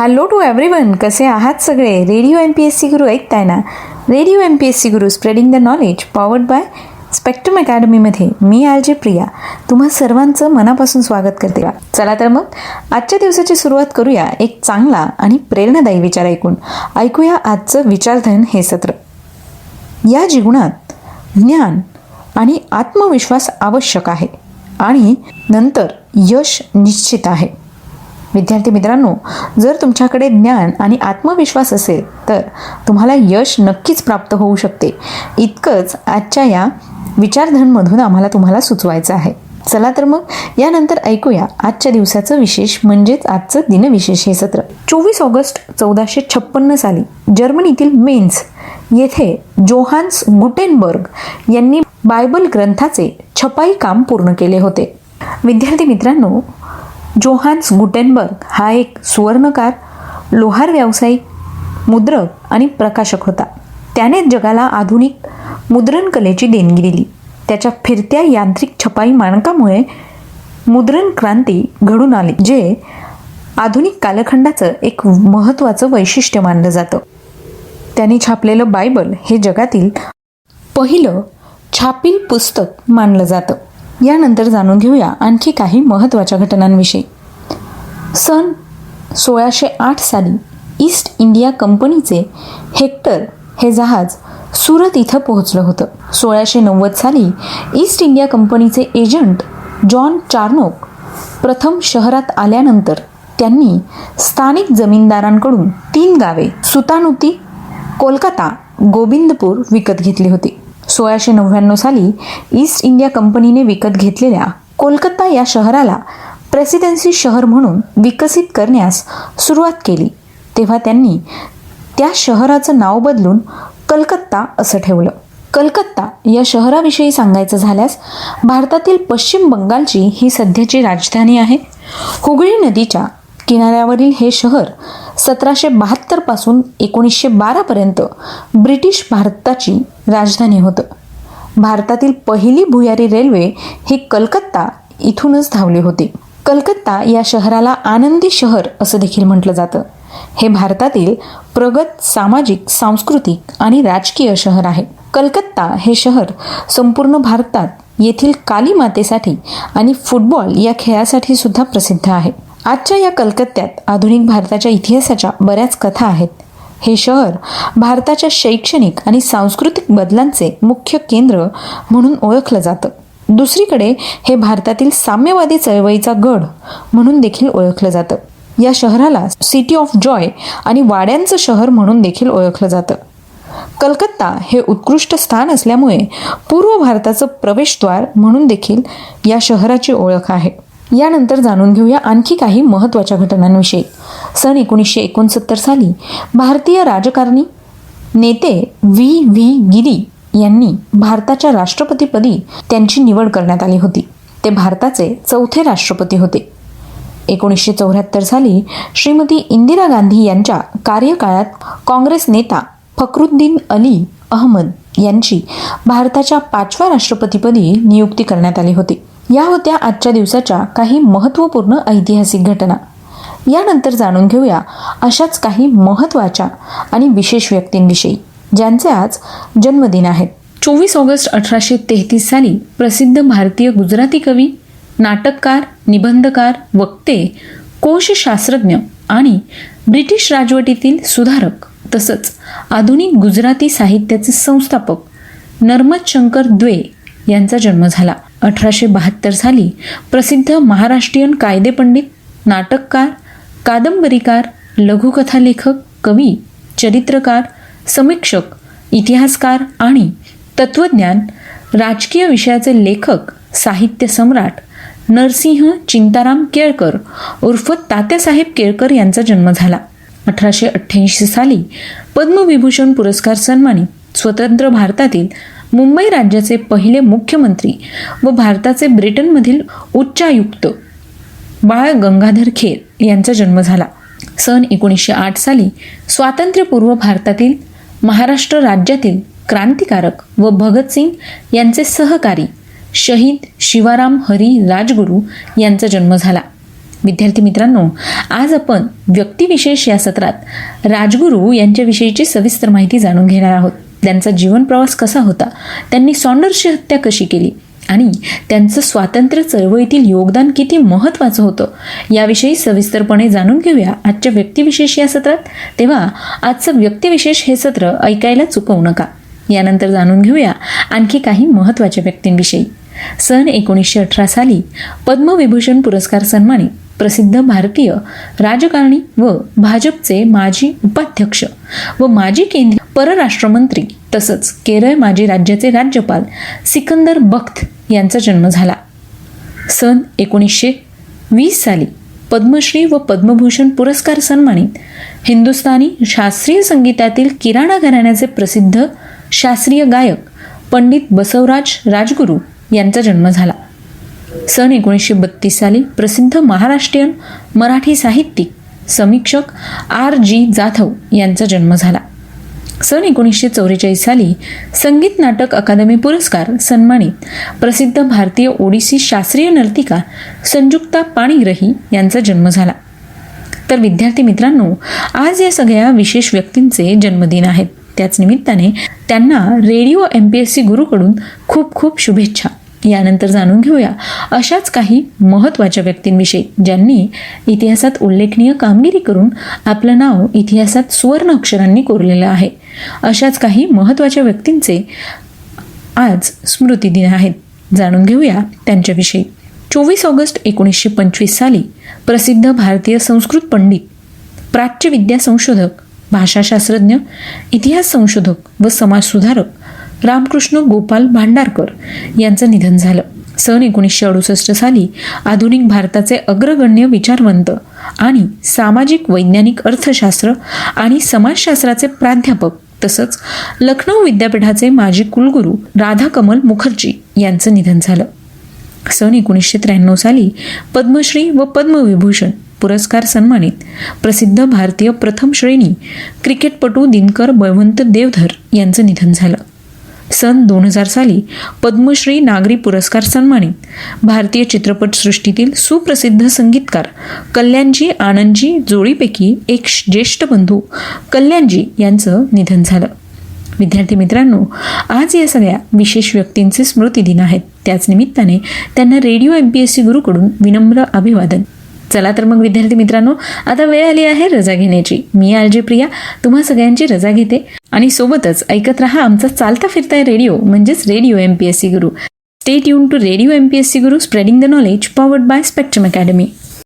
Hello to everyone कसे आहात सगळे? Radio M P S C Guru ऐकताय ना? Radio M P S C Guru spreading the knowledge powered by spectrum अकॅडमीमध्ये मी R J Priya. तुम्हा सर्वांचं मनापासून स्वागत करते. चला तर मग आजच्या दिवसाची सुरुवात करूया एक चांगला आणि प्रेरणादायी विचार ऐकून. ऐकूया आजचं विचारधन हे सत्र. या जीवनात ज्ञान आणि आत्मविश्वास आवश्यक आहे आणि नंतर यश निश्चित आहे. विद्यार्थी मित्रांनो जर तुमच्याकडे ज्ञान आणि आत्मविश्वास असेल तर तुम्हाला यश नक्कीच प्राप्त होऊ शकते. इतकंच आजच्या या विचारधनमधून आम्हाला तुम्हाला सुचवायचं आहे. चला तर मग यानंतर ऐकूया आजच्या दिवसाचं विशेष म्हणजेच आजचं दिनविशेष हे सत्र. चोवीस ऑगस्ट चौदाशे छप्पन्न साली जर्मनीतील मेन्स येथे जोहान्स गुटेनबर्ग यांनी बायबल ग्रंथाचे छपाई काम पूर्ण केले होते. विद्यार्थी मित्रांनो जोहान्स गुटेनबर्ग हा एक सुवर्णकार लोहार व्यावसायिक मुद्रक आणि प्रकाशक होता. त्याने जगाला आधुनिक मुद्रण कलेची देणगी दिली. त्याच्या फिरत्या यांत्रिक छपाई मानकामुळे मुद्रण क्रांती घडून आली जे आधुनिक कालखंडाचं एक महत्त्वाचं वैशिष्ट्य मानलं जातं. त्याने छापलेलं बायबल हे जगातील पहिलं छापील पुस्तक मानलं जातं. यानंतर जाणून घेऊया आणखी काही महत्त्वाच्या घटनांविषयी. सन सोळाशे आठ साली ईस्ट इंडिया कंपनीचे हेक्टर हे जहाज सुरत इथं पोहोचलं होतं. सोळाशे नव्वद साली ईस्ट इंडिया कंपनीचे एजंट जॉन चार्नोक प्रथम शहरात आल्यानंतर त्यांनी स्थानिक जमीनदारांकडून तीन गावे सुतानुती कोलकाता गोविंदपूर विकत घेतली होती. सोळाशे नव्याण्णव साली ईस्ट इंडिया कंपनीने विकत घेतलेल्या कोलकाता या शहराला प्रेसिडेन्सी शहर म्हणून विकसित करण्यास सुरुवात केली. तेव्हा त्यांनी त्या शहराचं नाव बदलून कलकत्ता असं ठेवलं. कलकत्ता या शहराविषयी सांगायचं झाल्यास भारतातील पश्चिम बंगालची ही सध्याची राजधानी आहे. हुगळी नदीच्या किनाऱ्यावरील हे शहर सतराशे बहात्तरपासून एकोणीसशे बारापर्यंत ब्रिटिश भारताची राजधानी होतं. भारतातील पहिली भुयारी रेल्वे ही कलकत्ता इथूनच धावली होती. कलकत्ता या शहराला आनंदी शहर असं देखील म्हटलं जातं. हे भारतातील प्रगत सामाजिक सांस्कृतिक आणि राजकीय शहर आहे. कलकत्ता हे शहर संपूर्ण भारतात येथील काली मातेसाठी आणि फुटबॉल या खेळासाठी सुद्धा प्रसिद्ध आहे. आजच्या या कलकत्त्यात आधुनिक भारताच्या इतिहासाच्या बऱ्याच कथा आहेत. हे शहर भारताच्या शैक्षणिक आणि सांस्कृतिक बदलांचे मुख्य केंद्र म्हणून ओळखलं जातं. दुसरीकडे हे भारतातील साम्यवादी चळवळीचा गड म्हणून देखील ओळखलं जातं. या शहराला सिटी ऑफ जॉय आणि वाड्यांचं शहर म्हणून देखील ओळखलं जातं. कलकत्ता हे उत्कृष्ट स्थान असल्यामुळे पूर्व भारताचं प्रवेशद्वार म्हणून देखील या शहराची ओळख आहे. यानंतर जाणून घेऊया आणखी काही महत्त्वाच्या घटनांविषयी. सन एकोणीसशे एकोणसत्तर साली भारतीय राजकारणी नेते व्ही. व्ही. गिरी यांनी भारताच्या राष्ट्रपतीपदी त्यांची निवड करण्यात आली होती. ते भारताचे चौथे राष्ट्रपती होते. एकोणीसशे चौऱ्याहत्तर साली श्रीमती इंदिरा गांधी यांच्या कार्यकाळात काँग्रेस नेता फखरुद्दीन अली अहमद यांची भारताच्या पाचव्या राष्ट्रपतीपदी नियुक्ती करण्यात आली होती. या होत्या आजच्या दिवसाच्या काही महत्त्वपूर्ण ऐतिहासिक घटना. यानंतर जाणून घेऊया अशाच काही महत्त्वाच्या आणि विशेष व्यक्तींविषयी ज्यांचे आज जन्मदिन आहेत चोवीस ऑगस्ट अठराशे तेहतीस साली प्रसिद्ध भारतीय गुजराती कवी नाटककार निबंधकार वक्ते कोशशास्त्रज्ञ आणि ब्रिटिश राजवटीतील सुधारक तसंच आधुनिक गुजराती साहित्याचे संस्थापक नर्मद शंकर द्वे यांचा जन्म झाला. अठराशे बहात्तर साली प्रसिद्ध महाराष्ट्रीयन कायदेपंडित नाटककार कादंबरीकार लघुकथा लेखक कवी चरित्रकार समीक्षक इतिहासकार आणि तत्वज्ञान राजकीय विषयाचे लेखक साहित्य सम्राट नरसिंह चिंताराम केळकर उर्फ तात्यासाहेब केळकर यांचा जन्म झाला. अठराशे अठ्ठ्याऐंशी साली पद्मविभूषण पुरस्कार सन्मानित स्वतंत्र भारतातील मुंबई राज्याचे पहिले मुख्यमंत्री व भारताचे ब्रिटनमधील उच्चायुक्त बाळ गंगाधर खेर यांचा जन्म झाला. सन एकोणीसशे आठ साली स्वातंत्र्यपूर्व भारतातील महाराष्ट्र राज्यातील क्रांतिकारक व भगतसिंग यांचे सहकारी शहीद शिवाराम हरी राजगुरू यांचा जन्म झाला. विद्यार्थी मित्रांनो आज आपण व्यक्तिविशेष या सत्रात राजगुरू यांच्याविषयीची सविस्तर माहिती जाणून घेणार आहोत. त्यांचा जीवन प्रवास कसा होता? त्यांनी सॉन्डर्सची हत्या कशी केली? आणि त्यांचं स्वातंत्र्य चळवळीतील योगदान किती महत्त्वाचं होतं? याविषयी सविस्तरपणे जाणून घेऊया आजच्या व्यक्तिविशेष या सत्रात. तेव्हा आजचं व्यक्तिविशेष हे सत्र ऐकायला चुकवू नका. यानंतर जाणून घेऊया आणखी काही महत्त्वाच्या व्यक्तींविषयी. सन एकोणीसशे अठरा साली पद्मविभूषण पुरस्कार सन्मानित प्रसिद्ध भारतीय राजकारणी व भाजपचे माजी उपाध्यक्ष व माजी केंद्रीय परराष्ट्रमंत्री तसंच केरळ माजी राज्याचे राज्यपाल सिकंदर बख्त यांचा जन्म झाला. सन एकोणीसशे वीस साली पद्मश्री व पद्मभूषण पुरस्कार सन्मानित हिंदुस्थानी शास्त्रीय संगीतातील किराणा घराण्याचे प्रसिद्ध शास्त्रीय गायक पंडित बसवराज राजगुरू यांचा जन्म झाला. सन एकोणीसशे बत्तीस साली प्रसिद्ध महाराष्ट्रीयन मराठी साहित्यिक समीक्षक आर जी जाधव यांचा जन्म झाला. सन एकोणीसशे चौवेचाळीस साली संगीत नाटक अकादमी पुरस्कार सन्मानित प्रसिद्ध भारतीय ओडिसी शास्त्रीय नर्तिका संयुक्ता पाणिग्रही यांचा जन्म झाला. तर विद्यार्थी मित्रांनो आज या सगळ्या विशेष व्यक्तींचे जन्मदिन आहेत. त्याच निमित्ताने त्यांना radio M P S C गुरुकडून खूप खूप शुभेच्छा. यानंतर जाणून घेऊया. अशाच काही महत्त्वाच्या व्यक्तींविषयी ज्यांनी इतिहासात उल्लेखनीय कामगिरी करून आपलं नाव इतिहासात सुवर्ण अक्षरांनी कोरलेलं आहे. अशाच काही महत्त्वाच्या व्यक्तींचे आज स्मृतिदिन आहेत. जाणून घेऊया त्यांच्याविषयी. चोवीस ऑगस्ट एकोणीसशे पंचवीस साली प्रसिद्ध भारतीय संस्कृत पंडित प्राच्यविद्या संशोधक भाषाशास्त्रज्ञ इतिहास संशोधक व समाजसुधारक रामकृष्ण गोपाल भांडारकर यांचं निधन झालं. सन एकोणीसशे अडुसष्ट साली आधुनिक भारताचे अग्रगण्य विचारवंत आणि सामाजिक वैज्ञानिक अर्थशास्त्र आणि समाजशास्त्राचे प्राध्यापक तसंच लखनौ विद्यापीठाचे माजी कुलगुरू राधाकमल मुखर्जी यांचं निधन झालं. सन एकोणीसशे त्र्याण्णव साली पद्मश्री व पद्मविभूषण पुरस्कार सन्मानित प्रसिद्ध भारतीय प्रथम श्रेणी क्रिकेटपटू दिनकर बळवंत देवधर यांचं निधन झालं. सन दोन हजार साली पद्मश्री नागरी पुरस्कार सन्मानित भारतीय चित्रपटसृष्टीतील सुप्रसिद्ध संगीतकार कल्याणजी आनंदजी जोडीपैकी एक ज्येष्ठ बंधू कल्याणजी यांचं निधन झालं. विद्यार्थी मित्रांनो आज या सगळ्या विशेष व्यक्तींचे स्मृतिदिन आहेत. त्याच निमित्ताने त्यांना radio M P S C गुरुकडून विनम्र अभिवादन. चला तर मग विद्यार्थी मित्रांनो आता वेळ आली आहे रजा घेण्याची. मी आलजी प्रिया तुम्हा सगळ्यांची रजा घेते. आणि सोबतच ऐकत रहा आमचा चालता फिरताय रेडिओ म्हणजेच radio M P S C Guru. Stay tune to radio M P S C Guru spreading the knowledge powered by Spectrum Academy